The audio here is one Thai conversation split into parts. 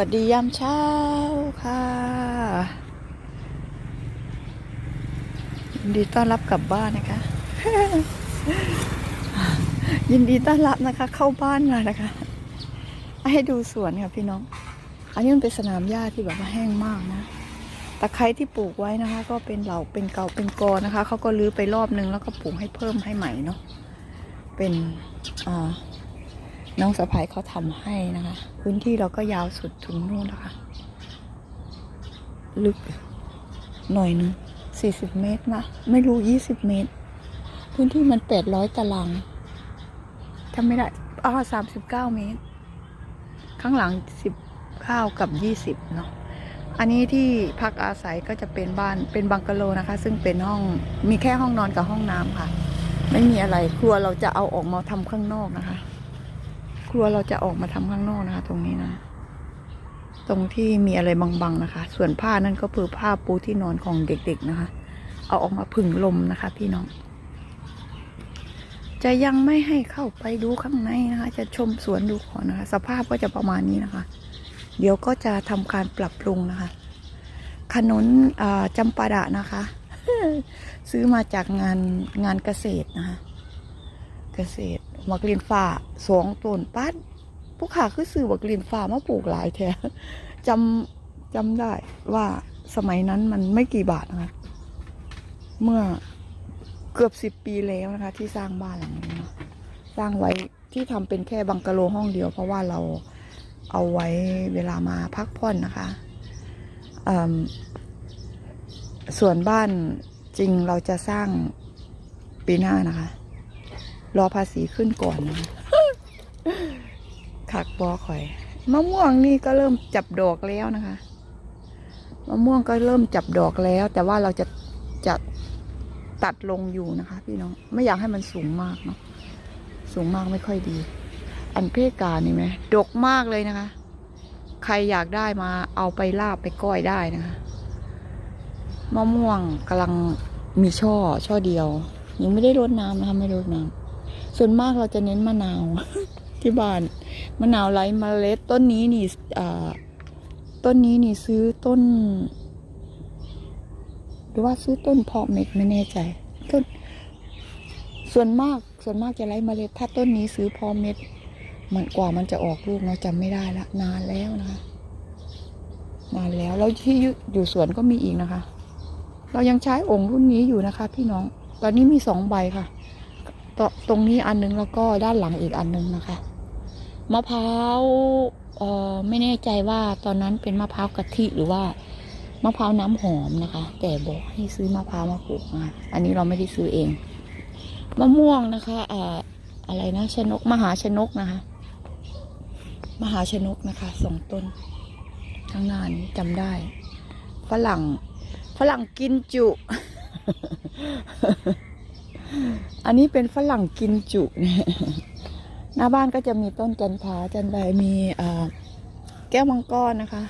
วัสดียามเช้าค่ะยินดีต้อนรับกลับบ้านนะคะ ยินดีต้อนรับนะคะ เข้าบ้านมานะคะ ให้ดูสวนค่ะพี่น้อง อันนี้มันเป็นสนามหญ้าที่แบบว่าแห้งมากนะตะไคร้ที่ปลูกไว้นะคะ ก็เป็นเหล่าเป็นเก่าเป็นกอนะคะเขาก็รื้อไปรอบนึงแล้วก็ปลูกให้เพิ่มให้ใหม่เนาะเป็นอ่า น้องสะพายเขาทำให้นะคะ พื้นที่เราก็ยาวสุดถึงนู่นนะคะ ลึกหน่อยนึงสี่สิบเมตรนะ ไม่รู้ยี่สิบเมตร พื้นที่มันแปดร้อยตารางทำไม่ได้อ๋อสามสิบเก้าเมตร ข้างหลังสิบข้ากับยี่สิบเนาะอันนี้ที่พักอาศัยก็จะเป็นบ้านเป็นบังกะโลนะคะ ซึ่งเป็นห้องมีแค่ห้องนอนกับห้องน้ำค่ะ ไม่มีอะไรครัวเราจะเอาออกมาทำข้างนอกนะคะ รัวเราจะออกมาทำข้างนอกนะคะ ตรงนี้นะ ตรงที่มีอะไรบังๆนะคะ ส่วนผ้านั่นก็คือผ้าปูที่นอนของเด็กๆนะคะ เอาออกมาผึ่งลมนะคะ พี่น้อง จะยังไม่ให้เข้าไปดูข้างในนะคะ จะชมสวนดูก่อนนะคะ สภาพก็จะประมาณนี้นะคะ เดี๋ยวก็จะทำการปรับปรุงนะคะขนุนจำปาดะนะคะ ซื้อมาจากงานงานเกษตรนะคะ เกษตร มักลินฟ้าสองต้นปัดผู้ขาคือซื้อมักลินฟ้ามาปลูกหลายแท้จำจำได้ว่าสมัยนั้นมันไม่กี่บาทนะคะ เมื่อเกือบสิบปีแล้วนะคะ ที่สร้างบ้านหลังนี้นะสร้างไว้ที่ทำเป็นแค่บังกะโลห้องเดียว เพราะว่าเราเอาไว้เวลามาพักผ่อนนะคะส่วนบ้านจริงเราจะสร้างปีหน้านะคะ รอภาษีขึ้นก่อนนะขักบอข่อย มะม่วงนี่ก็เริ่มจับดอกแล้วนะคะ มะม่วงก็เริ่มจับดอกแล้ว แต่ว่าเราจะจะตัดลงอยู่นะคะ พี่น้อง ไม่อยากให้มันสูงมากเนาะ สูงมากไม่ค่อยดี อันเพกานี่ไหมดกมากเลยนะคะ ใครอยากได้มาเอาไปลาบไปก้อยได้นะคะ มะม่วงกำลังมีช่อช่อเดียว ยังไม่ได้รดน้ำนะคะไม่รดน้ำ ส่วนมากเราจะเน้นมะนาวที่บ้านมะนาวไร้เมล็ดต้นนี้นี่ต้นนี้นี่ซื้อต้น หรือว่าซื้อต้นเพาะเม็ดไม่แน่ใจต้นส่วนมากส่วนมากจะไร้เมล็ด ถ้าต้นนี้ซื้อเพาะเม็ดมันกว่ามันจะออกลูกเราจำไม่ได้ละนานแล้วนะนานแล้วแล้วที่อยู่อยู่สวนก็มีอีกนะคะ เรายังใช้องค์รุ่นนี้อยู่นะคะ พี่น้อง ตอนนี้มีสองใบค่ะ ตตรงนี้อันนึงแล้วก็ด้านหลังอีกอันนึงนะคะ มะพร้าวเอ่อไม่แน่ใจว่าตอนนั้นเป็นมะพร้าวกะทิหรือว่ามะพร้าวน้ำหอมนะคะ แต่บอกให้ซื้อมะพร้าวมาปลูกนะคะอันนี้เราไม่ได้ซื้อเอง มะม่วงนะคะอ่าอะไรนะชนกมหาชนกนะคะ มหาชนกนะคะสองต้นข้างหน้านี้จำได้ ฝรั่ง ฝรั่งกินจุ อันนี้เป็นฝรั่งกินจุเนี่ยหน้าบ้านก็จะมีต้นจันทาจันใบมีแก้วมังกรนะคะ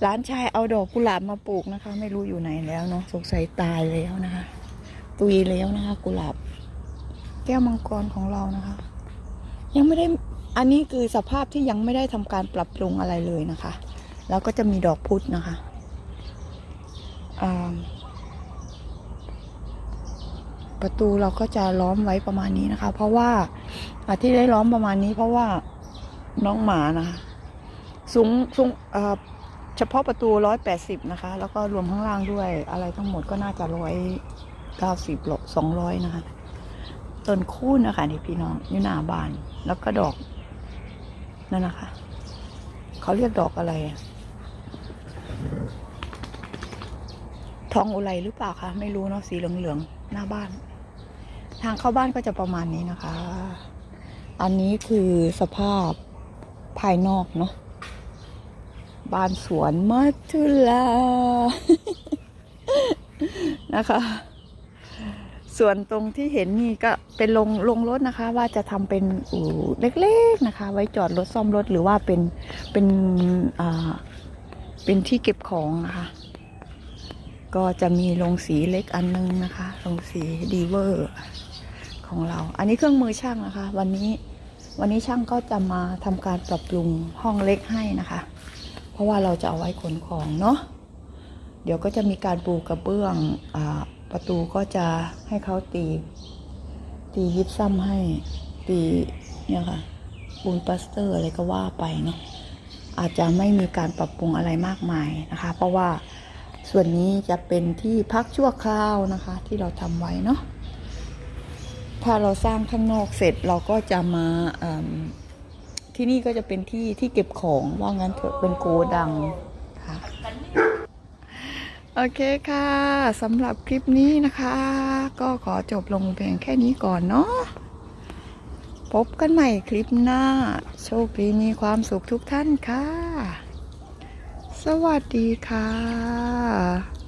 หลานชายเอาดอกกุหลาบมาปลูกนะคะ ไม่รู้อยู่ไหนแล้วเนาะสงสัยตายแล้วนะคะ ตุยแล้วนะคะ กุหลาบ แก้วมังกรของเรานะคะ ยังไม่ได้อันนี้คือสภาพที่ยังไม่ได้ทำการปรับปรุงอะไรเลยนะคะ แล้วก็จะมีดอกพุธนะคะอ่า ประตูเราก็จะล้อมไว้ประมาณนี้นะคะ เพราะว่าที่ได้ล้อมประมาณนี้ เพราะว่าน้องหมานะคะสูงสูงเฉพาะประตูร้อยแปดสิบนะคะ แล้วก็รวมข้างล่างด้วยอะไรทั้งหมดก็น่าจะร้อยเก้าสิบหลสองร้อยนะคะต้นคูนนะคะนี่พี่น้องอยู่หน้าบาน แล้วก็ดอกนั่นนะคะเขาเรียกดอกอะไรทองอุไรหรือเปล่าคะไม่รู้เนาะสีเหลืองๆหน้าบ้าน ทางเข้าบ้านก็จะประมาณนี้นะคะ อันนี้คือสภาพภายนอกเนาะ บ้านสวนมัทุลา นะคะ ส่วนตรงที่เห็นนี่ก็เป็นลงลงรถนะคะ ว่าจะทำเป็นอู่เล็กๆนะคะ ไว้จอดรถซ่อมรถหรือว่าเป็นเป็นอ่าเป็นที่เก็บของนะคะก็จะมีโรงสีเล็กอันนึงนะคะ โรงสีดีเวอร์ ของเรา อันนี้เครื่องมือช่างนะคะ วันนี้วันนี้ช่างก็จะมาทำการปรับปรุงห้องเล็กให้นะคะ เพราะว่าเราจะเอาไว้ขนของเนาะเดี๋ยวก็จะมีการปูกระเบื้องอประตูก็จะให้เขาตีตียิบซ้ำให้ตีเนี่ยค่ะปูนปลาสเตอร์อะไรก็ว่าไปเนาะอาจจะไม่มีการปรับปรุงอะไรมากมายนะคะ เพราะว่าส่วนนี้จะเป็นที่พักชั่วคราวนะคะ ที่เราทำไว้เนาะ ถ้าเราสร้างข้างนอกเสร็จเราก็จะมาที่นี่ก็จะเป็นที่ที่เก็บของว่างั้นเถอะเป็นโกดังค่ะโอเคค่ะสำหรับคลิปนี้นะคะ ก็ขอจบลงเพียงแค่นี้ก่อนเนาะพบกันใหม่คลิปหน้า โชคดีมีความสุขทุกท่านค่ะ สวัสดีค่ะ